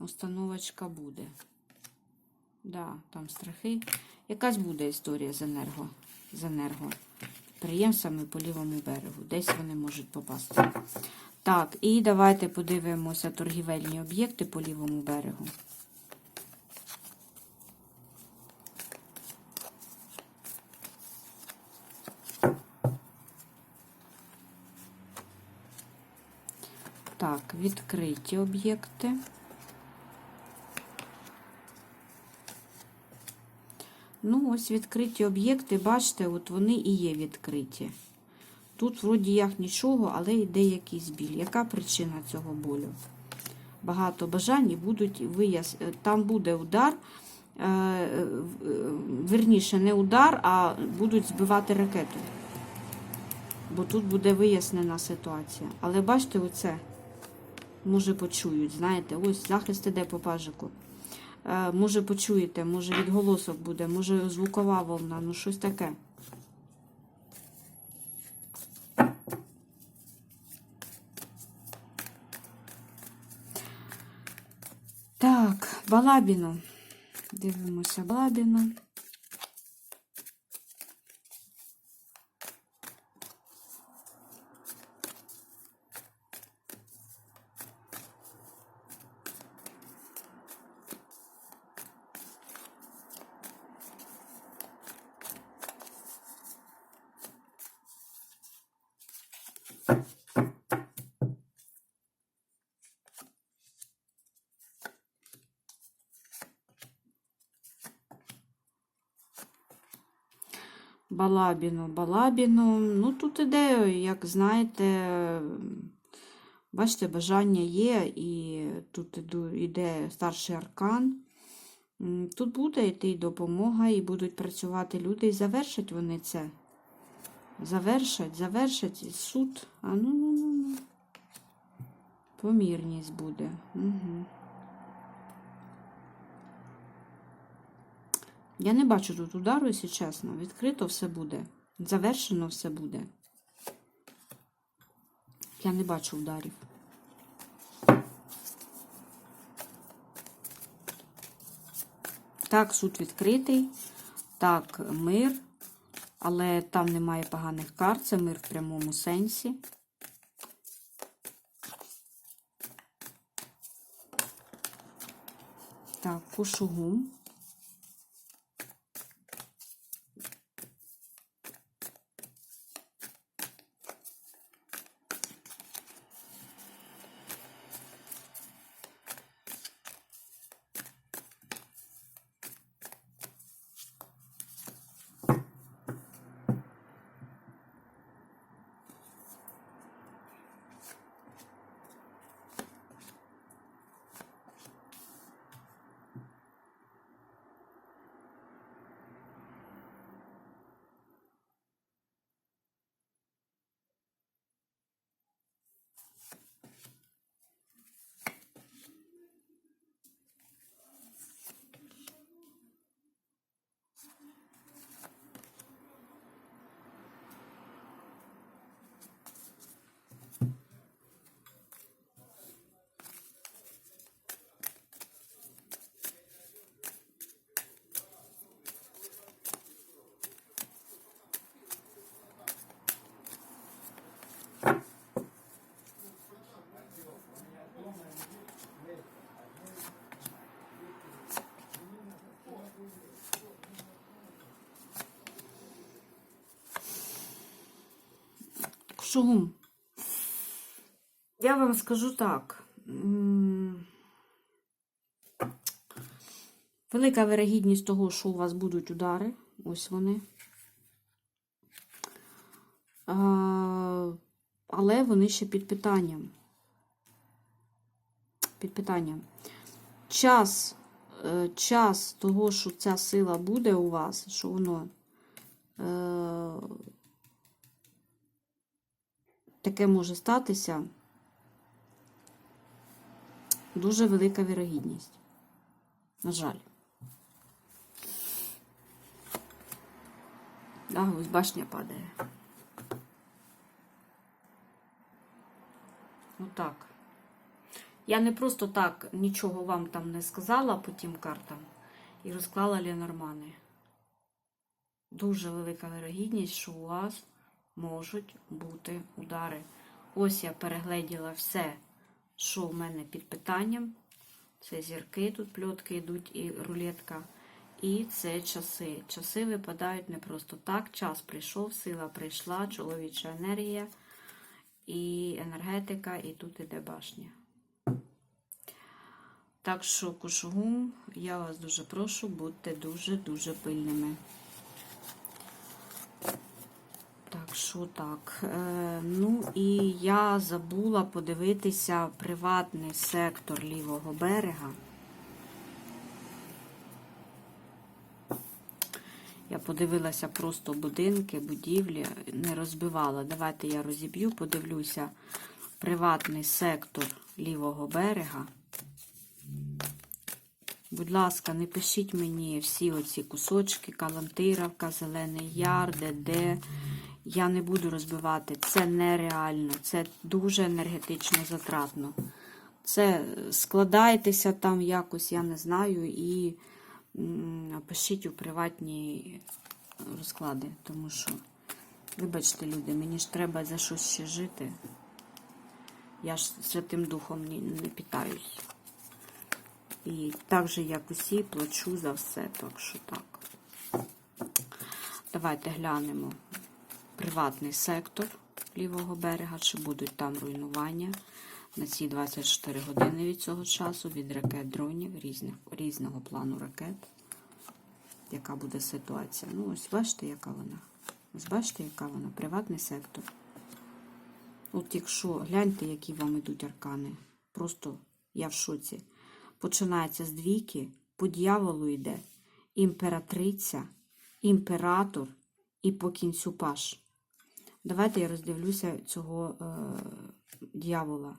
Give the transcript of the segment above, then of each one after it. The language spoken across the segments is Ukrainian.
Установочка буде. Да, там страхи. Якась буде історія з енерго. З енерго. Підприємствами по лівому берегу. Десь вони можуть попасти. Так, і давайте подивимося торгівельні об'єкти по лівому берегу. Так, відкриті об'єкти. Ну, ось відкриті об'єкти, бачите, от вони і є відкриті. Тут, вроді, як нічого, але йде якийсь біль. Яка причина цього болю? Багато бажань і будуть вияс... Там буде удар, е, е, верніше, не удар, а будуть збивати ракету. Бо тут буде вияснена ситуація. Але бачите, оце, може почують, знаєте, ось захист іде по пажику. Е, Може почуєте, може відголосок буде, може звукова волна, ну щось таке. Так, балабіно. Дивимося балабіну. Балабіну, балабіну. Ну, тут іде, як знаєте, бачите, бажання є, і тут іде старший аркан. Тут буде йти допомога, і будуть працювати люди, і завершать вони це. Завершать, завершать суд. А ну, ну, ну, ну. Помірність буде. Угу. Я не бачу тут удару, якщо чесно. Відкрито все буде. Завершено все буде. Я не бачу ударів. Так, суд відкритий. Так, мир. Але там немає поганих карт. Це мир в прямому сенсі. Так, кушугум. Шум. Я вам скажу так. Велика вирогідність того, що у вас будуть удари. Ось вони. Але вони ще під питанням. Під питанням. Час, е, час того, що ця сила буде у вас, що воно. Таке може статися, дуже велика вірогідність. На жаль. Да, ось башня падає. Отак. Я не просто так нічого вам там не сказала по тим картам і розклала Ленормани. Дуже велика вирогідність, що у вас можуть бути удари. Ось я перегледіла все, що в мене під питанням. Це зірки, тут пльотки йдуть і рулетка. І це часи. Часи випадають не просто так. Час прийшов, сила прийшла, чоловіча енергія і енергетика, і тут іде башня. Так що, кушугум, я вас дуже прошу, будьте дуже-дуже пильними. Так, що так. Е, ну і я забула подивитися приватний сектор лівого берега. Я подивилася просто будинки, будівлі, не розбивала. Давайте я розіб'ю, подивлюся приватний сектор лівого берега. Будь ласка, не пишіть мені всі оці кусочки, Калантировка, Зелений Яр, ДД. Я не буду розбивати. Це нереально, це дуже енергетично затратно. Це складайтеся там якось, я не знаю, і пишіть у приватні розклади, тому що, вибачте, люди, мені ж треба за щось ще жити. Я ж Святим Духом не, не питаюсь. І так же, як усі, плачу за все, так що так. Давайте глянемо приватний сектор лівого берега, чи будуть там руйнування на ці 24 години від цього часу від ракет дронів різного плану ракет. Яка буде ситуація? Ну, ось бачите, яка вона. Ось бачите, яка вона? Приватний сектор. От якщо гляньте, які вам ідуть аркани. Просто я в шоці. Починається з двійки, по дьяволу йде імператриця, імператор і по кінцю паш. Давайте я роздивлюся цього е, дьявола.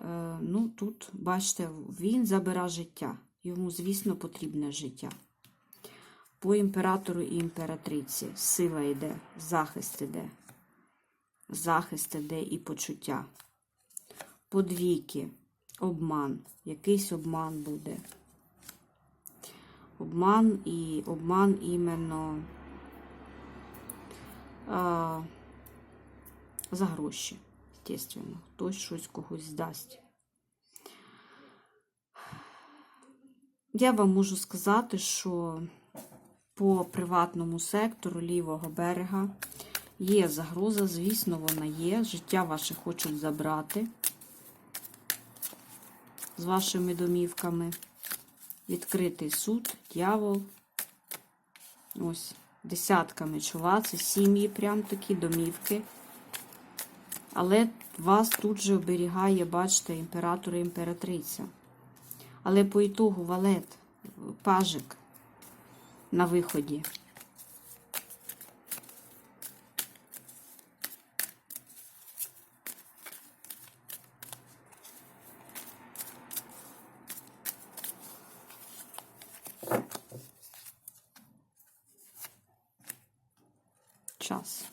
Е, ну, тут, бачите, він забира життя. Йому, звісно, потрібне життя. По імператору і імператриці сила йде, захист іде. Захист іде і почуття. По двійки обман. Якийсь обман буде. Обман і обман іменно а, за гроші, звісно. Хтось щось когось здасть. Я вам можу сказати, що по приватному сектору лівого берега є загроза, звісно, вона є. Життя ваше хочуть забрати з вашими домівками. Відкритий суд, дьявол. Ось, десятками чола, це сім'ї, прям такі домівки. Але вас тут же оберігає, бачите, імператор і імператриця. Але по ітогу валет, пажик на виході. Час.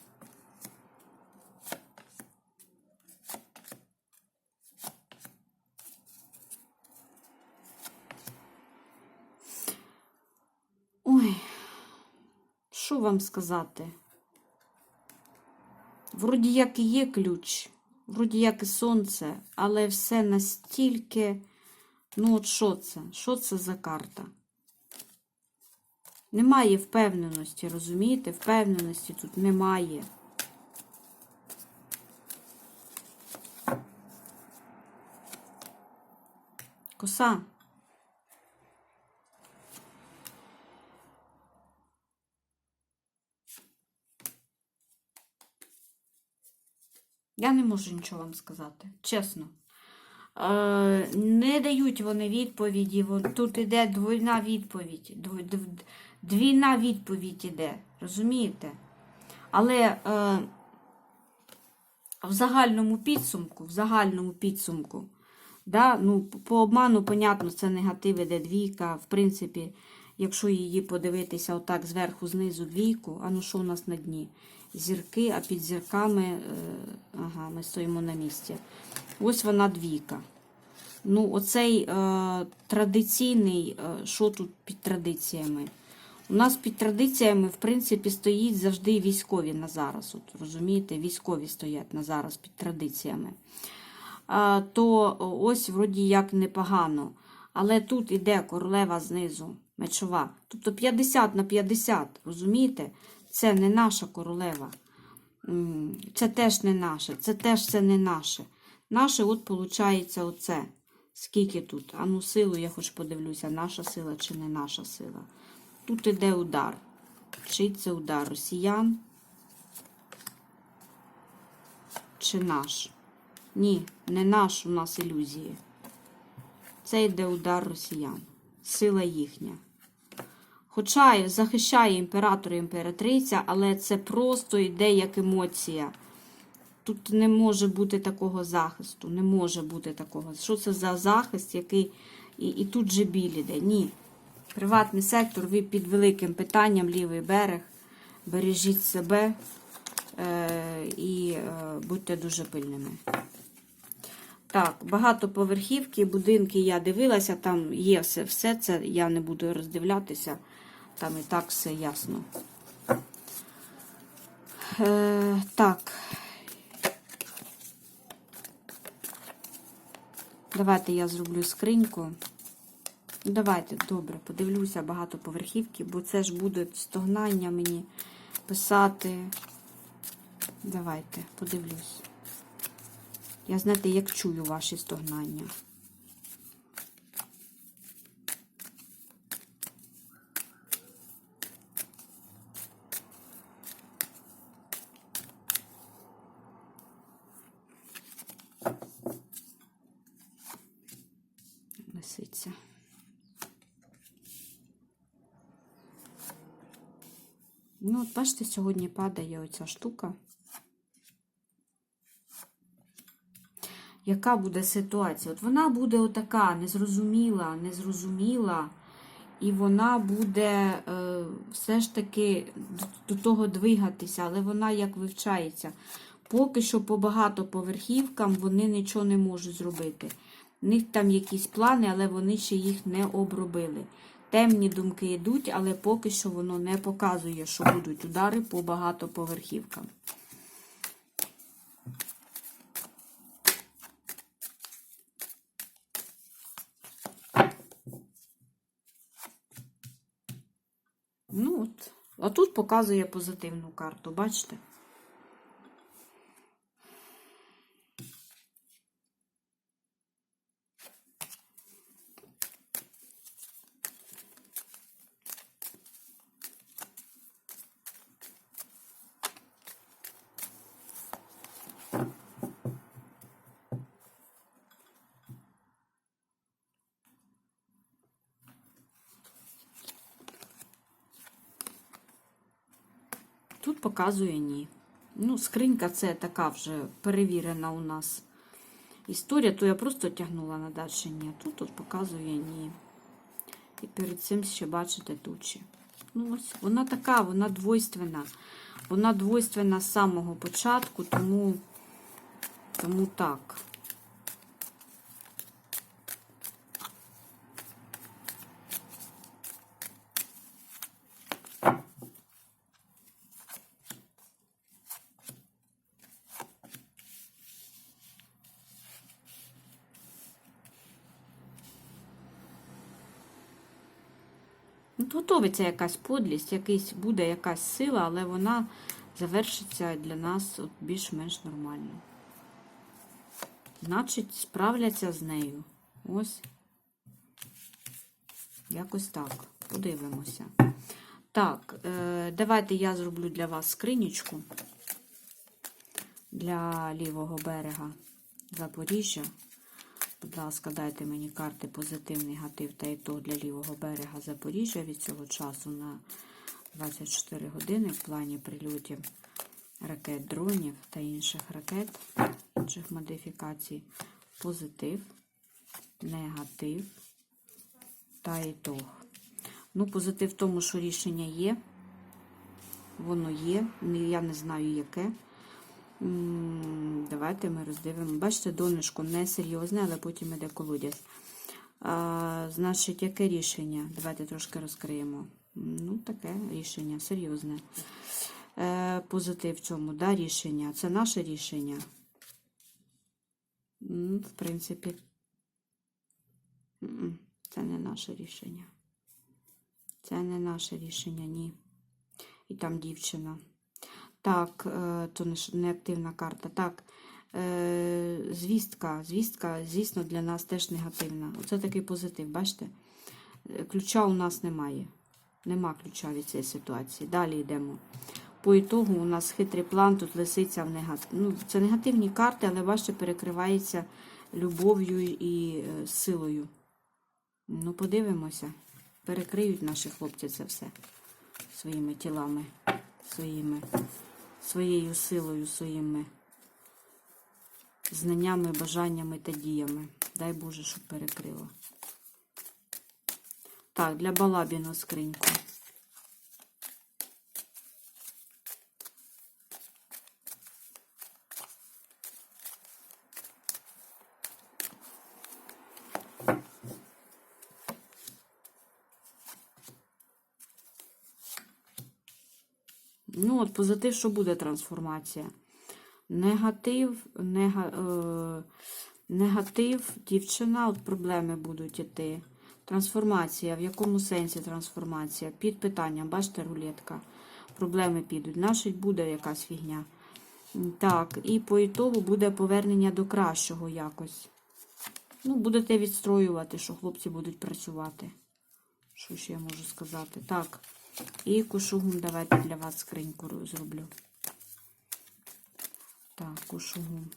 Ой, що вам сказати? Вроді як і є ключ, вроді як і сонце, але все настільки. Ну, от що це? Що це за карта? Немає впевненості, розумієте? Впевненості тут немає. Коса. Я не можу нічого вам сказати, чесно. Е, не дають вони відповіді. Тут іде двойна відповідь. Дв- дв- Двійна відповідь іде. Розумієте? Але е, в загальному підсумку, в загальному підсумку, да, ну, по обману, понятно, це негатив іде двійка. В принципі, якщо її подивитися отак зверху, знизу двійку, а ну що у нас на дні? Зірки, а під зірками, е, ага, ми стоїмо на місці. Ось вона двійка. Ну, оцей е, традиційний, е, що тут під традиціями? У нас під традиціями, в принципі, стоїть завжди військові на зараз. От, розумієте, військові стоять на зараз під традиціями. А, то ось, вроді як непогано. Але тут іде королева знизу, мечова. Тобто 50 на 50, розумієте? Це не наша королева. Це теж не наше, це теж це не наше. Наше, от, виходить, оце. Скільки тут? А ну, силу я хоч подивлюся, наша сила чи не наша сила. Тут іде удар. Чий це удар? Росіян? Чи наш? Ні, не наш у нас ілюзії. Це йде удар росіян. Сила їхня. Хоча захищає імператор і імператриця, але це просто йде як емоція. Тут не може бути такого захисту. Не може бути такого. Що це за захист, який. І, і тут же біль іде? Ні. Приватний сектор, ви під великим питанням, лівий берег. Бережіть себе е, і е, будьте дуже пильними. Так, багатоповерхівки, будинки я дивилася, там є все, все це, я не буду роздивлятися, там і так все ясно. Е, так. Давайте я зроблю скриньку. Давайте, добре, подивлюся багатоповерхівки, бо це ж буде стогнання мені писати. Давайте, подивлюсь. Я, знаєте, як чую ваші стогнання. Лисиця. Ну, от бачите, сьогодні падає оця штука. Яка буде ситуація? От вона буде отака незрозуміла, незрозуміла, і вона буде е, все ж таки до, того двигатися, але вона як вивчається. Поки що по багатоповерхівкам вони нічого не можуть зробити. В них там якісь плани, але вони ще їх не обробили. Темні думки йдуть, але поки що воно не показує, що будуть удари по багатоповерхівкам. Ну от. А тут показує позитивну карту, бачите? Тут показує ні. Ну, скринька це така вже перевірена у нас історія, то я просто тягнула на далі ні. Тут тут показує ні. І перед цим ще бачите тучі. Ну, ось, вона така, вона двойственна. Вона двойственна з самого початку, тому, тому так. От готовиться якась подлість, якийсь буде якась сила, але вона завершиться для нас більш-менш нормально. Значить, справляться з нею. Ось. Якось так. Подивимося. Так, е, давайте я зроблю для вас скринічку для лівого берега Запоріжжя. Будь ласка, дайте мені карти позитив, негатив та ітог для лівого берега Запоріжжя від цього часу на 24 години в плані прильотів ракет, дронів та інших ракет, інших модифікацій. Позитив, негатив та ітог. Ну, позитив в тому, що рішення є. Воно є. Я не знаю, яке. Давайте ми роздивимо. Бачите, донышко не серйозне, але потім іде колодязь. А, значить, яке рішення? Давайте трошки розкриємо. Ну, таке рішення, серйозне. Е, позитив в цьому, да, рішення. Це наше рішення. М, В принципі, це не наше рішення. Це не наше рішення, ні. І там дівчина. Так, е, то не, активна карта. Так, е, звістка. Звістка, звісно, для нас теж негативна. Оце такий позитив, бачите? Е, Ключа у нас немає. Нема ключа від цієї ситуації. Далі йдемо. По ітогу у нас хитрий план, тут лисиця в негатив. Ну, це негативні карти, але бачите, перекривається любов'ю і силою. Ну, подивимося. Перекриють наші хлопці це все своїми тілами, своїми, своєю силою, своїми знаннями, бажаннями та діями. Дай Боже, щоб перекрила. Так, для Балабіна скриньку. Ну, от позитив, що буде трансформація. Негатив, нега, е, негатив, дівчина, от проблеми будуть іти. Трансформація. В якому сенсі трансформація? Під питанням, бачите, рулетка. Проблеми підуть. Нашить буде якась фігня. Так, і по ітогу буде повернення до кращого якось. Ну, будете відстроювати, що хлопці будуть працювати. Що ще я можу сказати? Так. І кушугум давайте для вас скриньку зроблю. Так, кушугум.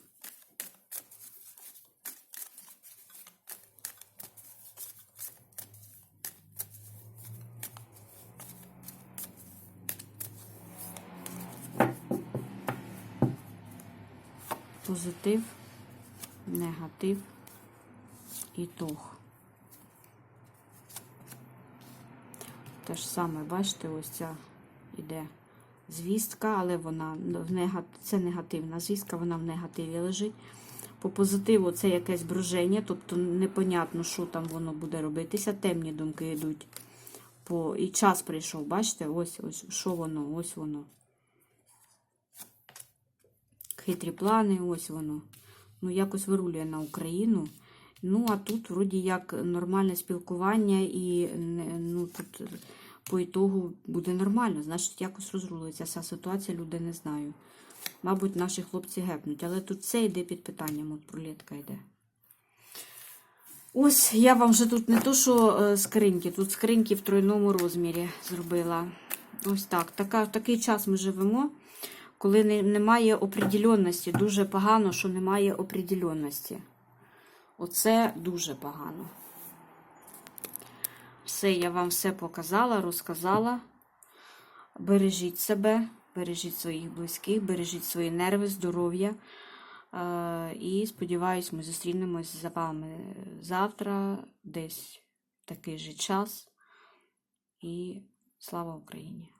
Позитив, негатив, ітог. Те ж саме, бачите, ось ця іде звістка, але вона в нега... це негативна звістка, вона в негативі лежить. По позитиву це якесь броження, тобто непонятно, що там воно буде робитися. Темні думки йдуть. По... І час прийшов, бачите, ось, ось, що воно, ось воно. Хитрі плани, ось воно. Ну, якось вирулює на Україну. Ну, а тут, вроді, як нормальне спілкування, і ну, тут по ітогу буде нормально. Значить, якось розрулиться ця ситуація, люди не знаю. Мабуть, наші хлопці гепнуть. Але тут все йде під питанням, от пролітка йде. Ось я вам вже тут не то, що е, скриньки, тут скриньки в тройному розмірі зробила. Ось так. Така, такий час ми живемо, коли не, немає определенності. Дуже погано, що немає определенності. Оце дуже погано. Все, я вам все показала, розказала. Бережіть себе, бережіть своїх близьких, бережіть свої нерви, здоров'я. Е, І сподіваюсь, ми зустрінемось з вами завтра, десь в такий же час. І слава Україні!